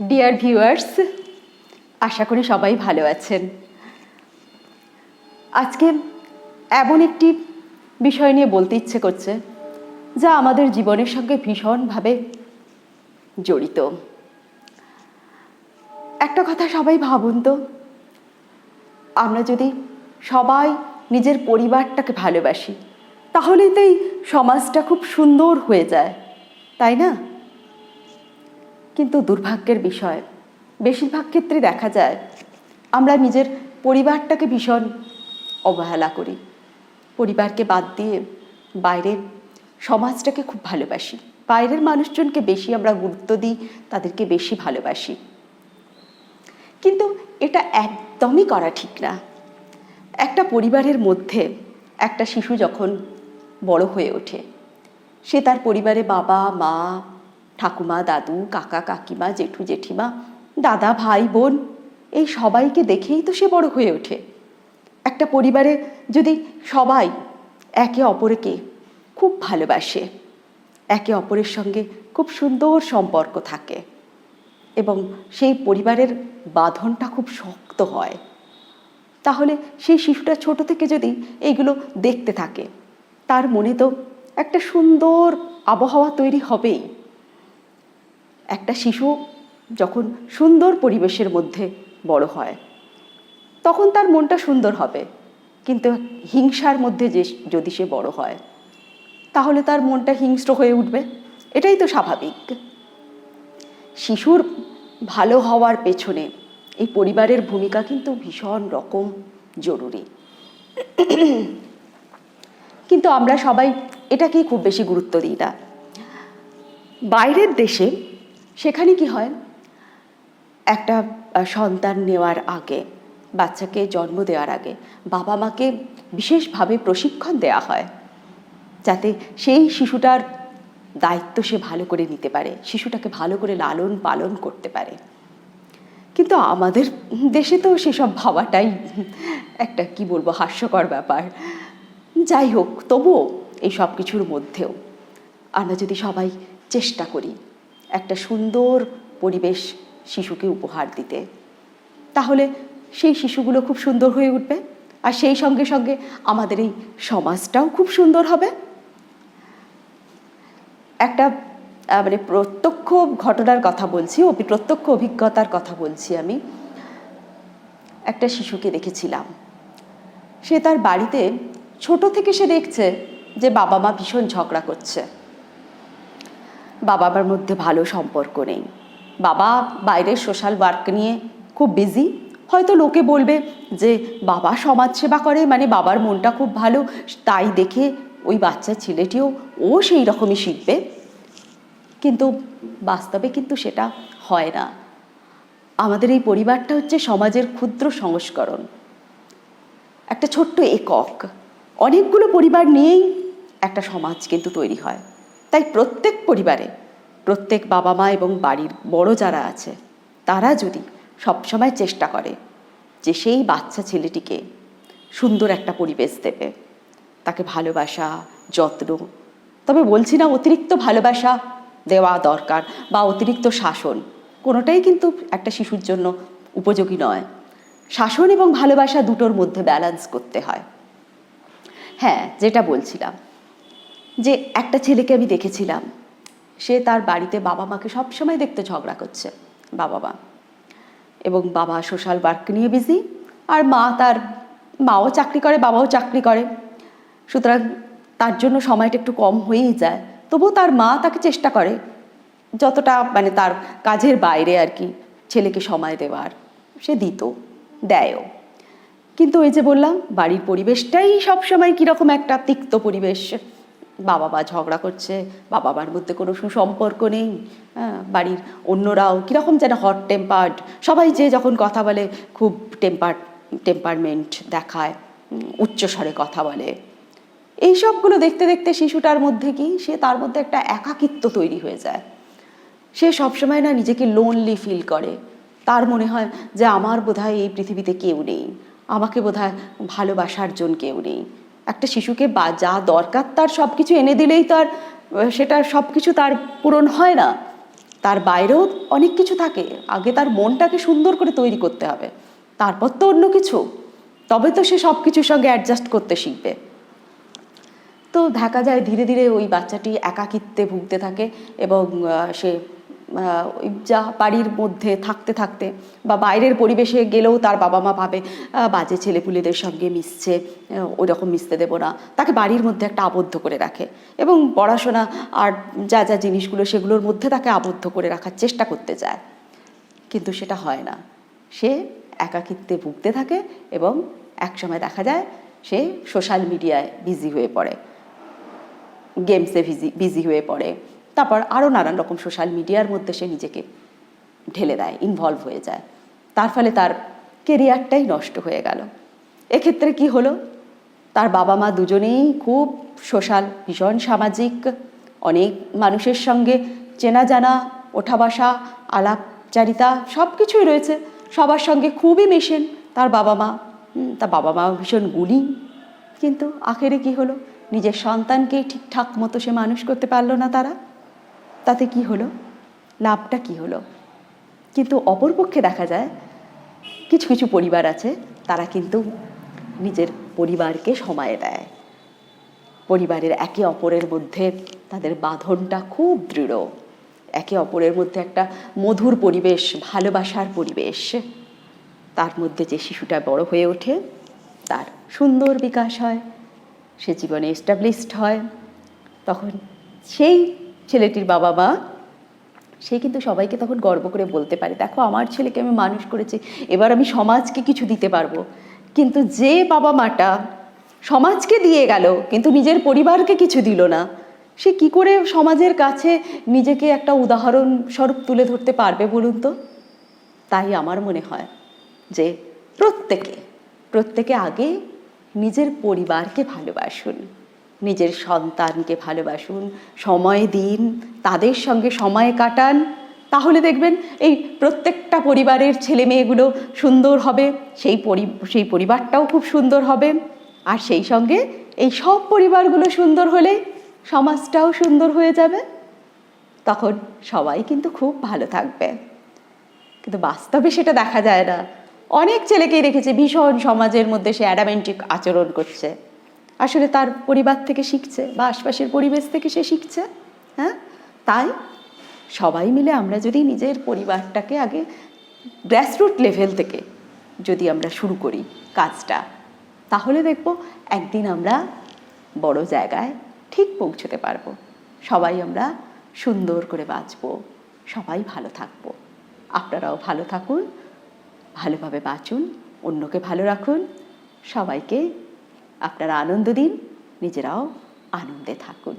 Dear viewers আশা করি সবাই ভালো আছেন। আজকে এমন একটি বিষয় নিয়ে বলতে ইচ্ছে করছে, যা আমাদের জীবনের সঙ্গে ভীষণভাবে জড়িত। একটা কথা সবাই ভাবুন তো, আমরা যদি সবাই নিজের পরিবারটাকে ভালোবাসি, তাহলেই তো এই সমাজটা খুব সুন্দর হয়ে যায়, তাই না? কিন্তু দুর্ভাগ্যের বিষয়। বেশিরভাগ ক্ষেত্রে দেখা যায়, আমরা নিজের পরিবারটাকে ভীষণ অবহেলা করি। পরিবারকে বাদ দিয়ে বাইরের সমাজটাকে খুব ভালোবাসি। বাইরের মানুষজনকে বেশি আমরা গুরুত্ব দিই, তাদেরকে বেশি ভালোবাসি। কিন্তু এটা একদমই করা ঠিক না। একটা পরিবারের মধ্যে একটা শিশু যখন বড় হয়ে ওঠে, সে তার পরিবারে বাবা, মা ঠাকুমা, দাদু, কাকা, কাকিমা, জেঠু, জেঠিমা, দাদা, ভাই, বোন, এই সবাইকে দেখেই তো সে বড় হয়ে ওঠে। একটা পরিবারে যদি সবাই একে অপরকে খুব ভালোবাসে, একে অপরের সঙ্গে খুব সুন্দর সম্পর্ক থাকে এবং সেই পরিবারের বাঁধনটা খুব শক্ত হয়, তাহলে সেই শিশুটা ছোট থেকে যদি এইগুলো দেখতে থাকে, তার মনে তো একটা সুন্দর আবহাওয়া তৈরি হবেই। একটা শিশু যখন সুন্দর পরিবেশের মধ্যে বড় হয়, তখন তার মনটা সুন্দর হবে। কিন্তু হিংসার মধ্যে যে যদি সে বড় হয়, তাহলে তার মনটা হিংস্র হয়ে উঠবে। এটাই তো স্বাভাবিক। শিশুর ভালো হওয়ার পেছনে এই পরিবারের ভূমিকা কিন্তু ভীষণ রকম জরুরি। কিন্তু আমরা সবাই এটাকেই খুব বেশি গুরুত্ব দিই না। বাইরের দেশে সেখানে কি হয়? একটা সন্তান নেওয়ার আগে, বাচ্চাকে জন্ম দেওয়ার আগে বাবা মাকে বিশেষভাবে প্রশিক্ষণ দেওয়া হয়, যাতে সেই শিশুটার দায়িত্ব সে ভালো করে নিতে পারে, শিশুটাকে ভালো করে লালন পালন করতে পারে। কিন্তু আমাদের দেশে তো সেসব ভাবাটাই একটা, কি বলব, হাস্যকর ব্যাপার। যাই হোক, তবুও এই সব কিছুর মধ্যেও আমরা যদি সবাই চেষ্টা করি একটা সুন্দর পরিবেশ শিশুকে উপহার দিতে। তাহলে সেই শিশুগুলো খুব সুন্দর হয়ে উঠবে। আর সেই সঙ্গে সঙ্গে আমাদের এই সমাজটাও খুব সুন্দর হবে। একটা মানে প্রত্যক্ষ ঘটনার কথা বলছি প্রত্যক্ষ অভিজ্ঞতার কথা বলছি আমি। একটা শিশুকে দেখেছিলাম। সে তার বাড়িতে ছোট থেকে সে দেখছে যে বাবা মা ভীষণ ঝগড়া করছে। বাবা মার মধ্যে ভালো সম্পর্ক নেই। বাবা বাইরের সোশ্যাল ওয়ার্ক নিয়ে খুব বিজি হয়তো লোকে বলবে যে, বাবা সমাজ সেবা করে মানে বাবার মনটা খুব ভালো, তাই দেখে ওই বাচ্চা ছেলেটিও, ও সেই রকমই শিখবে। কিন্তু বাস্তবে কিন্তু সেটা হয় না। আমাদের এই পরিবারটা হচ্ছে সমাজের ক্ষুদ্র সংস্করণ। একটা ছোট্ট একক। অনেকগুলো পরিবার নিয়েই একটা সমাজ কিন্তু তৈরি হয়। তাই প্রত্যেক পরিবারে, প্রত্যেক বাবা মা এবং বাড়ির বড় যারা আছে, তারা যদি সবসময় চেষ্টা করে যে সেই বাচ্চা ছেলেটিকে সুন্দর একটা পরিবেশ দেবে, তাকে ভালোবাসা, যত্ন, তবে বলছি না অতিরিক্ত ভালোবাসা দেওয়া দরকার বা অতিরিক্ত শাসন, কোনোটাই কিন্তু একটা শিশুর জন্য উপযোগী নয়। শাসন এবং ভালোবাসা দুটোর মধ্যে ব্যালেন্স করতে হয়। হ্যাঁ যেটা বলছিলাম যে একটা ছেলেকে আমি দেখেছিলাম। সে তার বাড়িতে বাবা মাকে সবসময় দেখতে ঝগড়া করছে, বাবা মা। এবং বাবা সোশ্যাল ওয়ার্ক নিয়ে বিজি, আর মা তার, মাও চাকরি করে, বাবাও চাকরি করে। সুতরাং তার জন্য সময়টা একটু কম হয়েই যায়। তবুও তার মা তাকে চেষ্টা করে যতটা মানে তার কাজের বাইরে আর কি, ছেলেকে সময় দেওয়ার। সে দিত, দেয়ও। কিন্তু ওই যে বললাম, বাড়ির পরিবেশটাই সবসময় কীরকম একটা তিক্ত পরিবেশ। বাবা মা ঝগড়া করছে বাবা মার মধ্যে কোনো সুসম্পর্ক নেই হ্যাঁ, বাড়ির অন্যরাও কীরকম যেন হট টেম্পার্ড সবাই যে যখন কথা বলে খুব টেম্পার টেম্পারমেন্ট দেখায় উচ্চস্বরে কথা বলে। এই সবগুলো দেখতে দেখতে শিশুটার মধ্যে কি সে তার মধ্যে একটা একাকিত্ব তৈরি হয়ে যায়। সে সবসময় না নিজেকে লোনলি ফিল করে। তার মনে হয় যে আমার বোধহয় এই পৃথিবীতে কেউ নেই আমাকে বোধহয় ভালোবাসার জন কেউ নেই। একটা শিশুকে বা যা দরকার তার সব কিছু এনে দিলেই তার সেটা সব কিছু তার পূরণ হয় না। তার বাইরেও অনেক কিছু থাকে। আগে তার মনটাকে সুন্দর করে তৈরি করতে হবে। তারপর তো অন্য কিছু। তবে তো সে সব কিছুর সঙ্গে অ্যাডজাস্ট করতে শিখবে। তো দেখা যায় ধীরে ধীরে ওই বাচ্চাটি একাকিত্বে ভুগতে থাকে এবং সে যা বাড়ির মধ্যে থাকতে থাকতে বা বাইরের পরিবেশে গেলেও তার বাবা মা ভাবে বাজে ছেলেপুলেদের সঙ্গে মিশছে ওই রকম মিশতে দেবো না। তাকে বাড়ির মধ্যে একটা আবদ্ধ করে রাখে এবং পড়াশোনা আর যা যা জিনিসগুলো সেগুলোর মধ্যে তাকে আবদ্ধ করে রাখার চেষ্টা করতে চায়। কিন্তু সেটা হয় না। সে একাকিত্বে ভুগতে থাকে এবং একসময় দেখা যায় সে সোশ্যাল মিডিয়ায় বিজি হয়ে পড়ে, গেমসে বিজি বিজি হয়ে পড়ে। তারপর আরও নানান রকম সোশ্যাল মিডিয়ার মধ্যে সে নিজেকে ঢেলে দেয় ইনভলভ হয়ে যায়। তার ফলে তার কেরিয়ারটাই নষ্ট হয়ে গেল। এক্ষেত্রে কি হলো? তার বাবা মা দুজনেই খুব সোশ্যাল ভীষণ সামাজিক, অনেক মানুষের সঙ্গে চেনা জানা, ওঠা বসা, আলাপচারিতা সব কিছুই রয়েছে। সবার সঙ্গে খুবই মেশেন। তার বাবা মা তার বাবা মা ভীষণ গুণী। কিন্তু আখেরে কি হলো? নিজের সন্তানকে ঠিকঠাক মতো সে মানুষ করতে পারল না তারা। তাতে কি হলো? লাভটা কি হলো? কিন্তু অপরপক্ষে দেখা যায়, কিছু কিছু পরিবার আছে, তারা কিন্তু নিজের পরিবারকে সময় দেয়। পরিবারের একে অপরের মধ্যে তাদের বাঁধনটা খুব দৃঢ়। একে অপরের মধ্যে একটা মধুর পরিবেশ, ভালোবাসার পরিবেশ। তার মধ্যে যে শিশুটা বড় হয়ে ওঠে, তার সুন্দর বিকাশ হয়, সে জীবনে এস্টাবলিশড হয়। তখন সেই ছেলেটির বাবা মা, সে কিন্তু সবাইকে তখন গর্ব করে বলতে পারে, দেখো, আমার ছেলেকে আমি মানুষ করেছি, এবার আমি সমাজকে কিছু দিতে পারব। কিন্তু যে বাবা মাটা সমাজকে দিয়ে গেল, কিন্তু নিজের পরিবারকে কিছু দিল না, সে কি করে সমাজের কাছে নিজেকে একটা উদাহরণ স্বরূপ তুলে ধরতে পারবে বলুন তো? তাই আমার মনে হয় যে প্রত্যেকে প্রত্যেকে আগে নিজের পরিবারকে ভালোবাসুন। নিজের সন্তানকে ভালোবাসুন, সময় দিন, তাদের সঙ্গে সময় কাটান। তাহলে দেখবেন এই প্রত্যেকটা পরিবারের ছেলে মেয়েগুলো সুন্দর হবে, সেই পরি, সেই পরিবারটাও খুব সুন্দর হবে। আর সেই সঙ্গে এই সব পরিবারগুলো সুন্দর হলে সমাজটাও সুন্দর হয়ে যাবে। তখন সবাই কিন্তু খুব ভালো থাকবে। কিন্তু বাস্তবে সেটা দেখা যায় না। অনেক ছেলেকেই দেখেছে ভীষণ সমাজের মধ্যে সে অ্যাডামেন্টিক আচরণ করছে। আসলে তার পরিবার থেকে শিখছে বা আশপাশের পরিবেশ থেকে সে শিখছে হ্যাঁ? তাই সবাই মিলে আমরা যদি নিজের পরিবারটাকে আগে গ্রাসরুট লেভেল থেকে যদি আমরা শুরু করি কাজটা, তাহলে দেখব একদিন আমরা বড় জায়গায় ঠিক পৌঁছতে পারব। সবাই আমরা সুন্দর করে বাঁচবো, সবাই ভালো থাকব। আপনারাও ভালো থাকুন, ভালোভাবে বাঁচুন, অন্যকে ভালো রাখুন, সবাইকে আপনারা আনন্দ দিন নিজেরাও আনন্দে থাকুন।